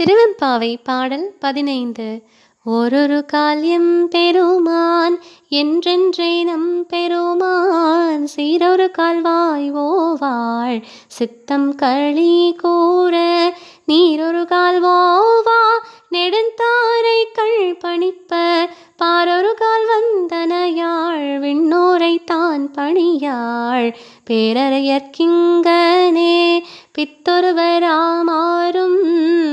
திருவெம்பாவை பாடல் பதினைந்து. ஓரொரு கால்யம் பெருமான் என்றென்றே நம் பெருமான் சீரொரு கால்வாய் ஓவாள் சித்தம் களி கூற நீரொரு கால்வோவா நெடுந்தாரை கள் பணிப்ப பாரொரு கால் வந்தனையா பணியாள். பேரறையற்கிங்கனே பித்தொருவராமாறும்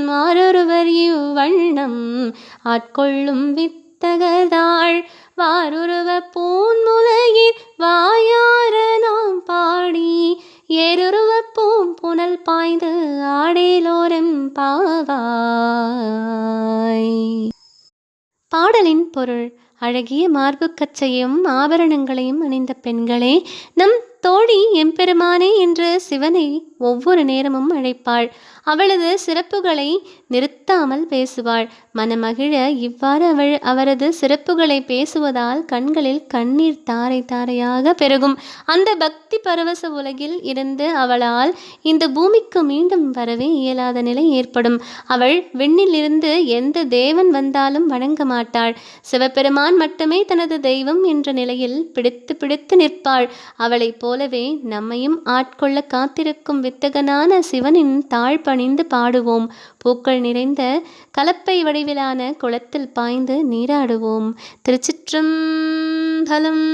மாறொருவர் இவ்வண்ணம். ஆட்கொள்ளும் வித்தகதாள் வாருருவ பூன்முலையில் வாயார நாம் பாடி ஏருருவ பூம் புனல் பாய்ந்து ஆடேலோரம் பாவாய். பாடலின் பொருள் அழகிய மார்புக்கச்சையும் ஆபரணங்களையும் அணிந்த பெண்களே நம் தோழி எம்பெருமானே என்று சிவனை ஒவ்வொரு நேரமும் அழைப்பாள். அவளது சிறப்புகளை நிறுத்தாமல் பேசுவாள். மனமகிழ இவ்வாறு அவள் அவரது சிறப்புகளை பேசுவதால் கண்களில் கண்ணீர் தாரை தாரையாக பெருகும். அந்த பக்தி பரவச உலகில் இருந்து அவளால் இந்த பூமிக்கு மீண்டும் வரவே இயலாத நிலை ஏற்படும். அவள் விண்ணிலிருந்து எந்த தேவன் வந்தாலும் வணங்க மாட்டாள். சிவபெருமான் மட்டுமே தனது தெய்வம் என்ற நிலையில் பிடித்து பிடித்து நிற்பாள். அவளைப் போலவே நம்மையும் ஆட்கொள்ள காத்திருக்கும் வித்தகனான சிவனின் தாழ் பணிந்து பாடுவோம். பூக்கள் நிறைந்த கலப்பை வடிவிலான குளத்தில் பாய்ந்து நீராடுவோம். திருச்சிற்றம்பலம்